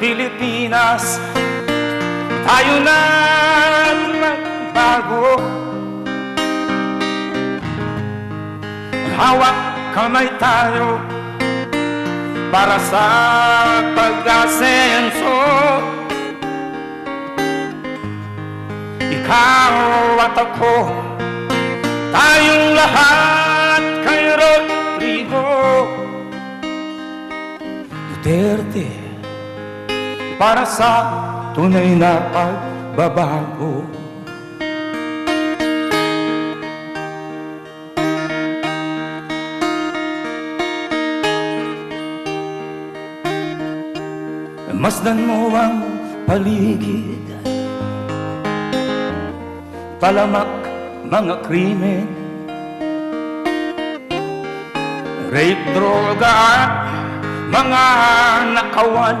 Pilipinas Tayo na magbago. Hawak kamay tayo Para sa pag-asenso. Ikaw at ako Tayong lahat kay Rodrigo Duterte Para sa tunay na pagbabago. Masdan mo ang paligid. Palamak mga krimen. Rape, droga at mga nakawan